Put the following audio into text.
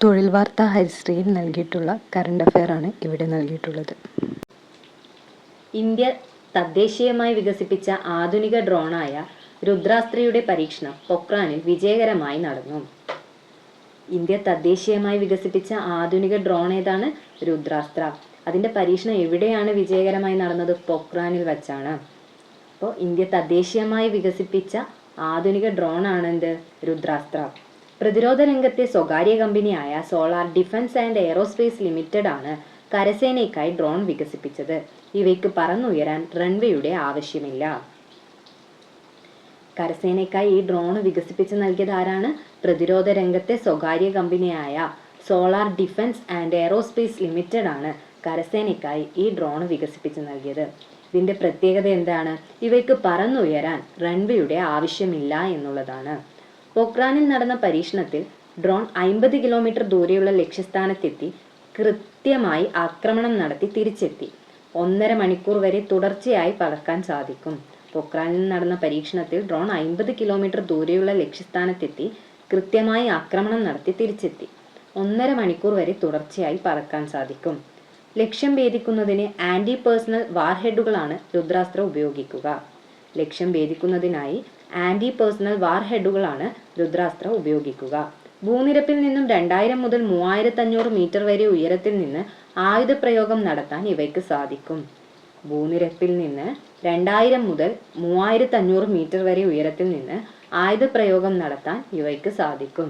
തൊഴിൽ വാർത്താ ഹരിശ്രീയിൽ നൽകിയിട്ടുള്ള കറണ്ട് അഫെയർ ആണ് ഇവിടെ നൽകിയിട്ടുള്ളത്. ഇന്ത്യ തദ്ദേശീയമായി വികസിപ്പിച്ച ആധുനിക ഡ്രോണായ രുദ്രാസ്ത്രീയുടെ പരീക്ഷണം പൊക്രാനിൽ വിജയകരമായി നടന്നു. ഇന്ത്യ തദ്ദേശീയമായി വികസിപ്പിച്ച ആധുനിക ഡ്രോൺ ഏതാണ്? രുദ്രാസ്ത്ര. അതിന്റെ പരീക്ഷണം എവിടെയാണ് വിജയകരമായി നടന്നത്? പൊക്രാനിൽ വച്ചാണ്. അപ്പോൾ ഇന്ത്യ തദ്ദേശീയമായി വികസിപ്പിച്ച ആധുനിക ഡ്രോൺ ആണ് എന്ത് രുദ്രാസ്ത്ര. പ്രതിരോധ രംഗത്തെ സ്വകാര്യ കമ്പനിയായ solar defence and aerospace limited ആണ് കരസേനയ്ക്കായി ഡ്രോൺ വികസിപ്പിച്ചത്. ഇവയ്ക്ക് പറന്നുയരാൻ റൺവേയുടെ ആവശ്യമില്ല. കരസേനയ്ക്കായി ഈ ഡ്രോൺ വികസിപ്പിച്ച് നൽകിയത് ആരാണ്? പ്രതിരോധ രംഗത്തെ സ്വകാര്യ കമ്പനിയായ solar defence and aerospace limited ആണ് കരസേനയ്ക്കായി ഈ ഡ്രോൺ വികസിപ്പിച്ച് നൽകിയത്. ഇതിന്റെ പ്രത്യേകത എന്താണ്? ഇവയ്ക്ക് പറന്നുയരാൻ റൺവേയുടെ ആവശ്യമില്ല എന്നുള്ളതാണ്. പൊക്രാനിൽ നടന്ന പരീക്ഷണത്തിൽ ഡ്രോൺ അമ്പത് കിലോമീറ്റർ ദൂരെയുള്ള ലക്ഷ്യസ്ഥാനത്തെത്തി കൃത്യമായി ആക്രമണം നടത്തി തിരിച്ചെത്തി. ഒന്നര മണിക്കൂർ വരെ തുടർച്ചയായി പറക്കാൻ സാധിക്കും. പൊക്രാനിൽ നടന്ന പരീക്ഷണത്തിൽ ഡ്രോൺ അമ്പത് കിലോമീറ്റർ ദൂരെയുള്ള ലക്ഷ്യസ്ഥാനത്തെത്തി കൃത്യമായി ആക്രമണം നടത്തി തിരിച്ചെത്തി. ഒന്നര മണിക്കൂർ വരെ തുടർച്ചയായി പറക്കാൻ സാധിക്കും. ലക്ഷ്യം ഭേദിക്കുന്നതിന് ആന്റി പേഴ്സണൽ വാർഹെഡുകളാണ് രുദ്രാസ്ത്രം ഉപയോഗിക്കുക. ലക്ഷ്യം ഭേദിക്കുന്നതിനായി ആന്റി പേഴ്സണൽ വാർ ഹെഡുകളാണ് രുദ്രാസ്ത്ര ഉപയോഗിക്കുക. ഭൂനിരപ്പിൽ നിന്നും രണ്ടായിരം മുതൽ മൂവായിരത്തി അഞ്ഞൂറ് മീറ്റർ വരെ ഉയരത്തിൽ നിന്ന് ആയുധപ്രയോഗം നടത്താൻ ഇവയ്ക്ക് സാധിക്കും. ഭൂനിരപ്പിൽ നിന്ന് രണ്ടായിരം മുതൽ മൂവായിരത്തി അഞ്ഞൂറ് മീറ്റർ വരെ ഉയരത്തിൽ നിന്ന് ആയുധപ്രയോഗം നടത്താൻ ഇവയ്ക്ക് സാധിക്കും.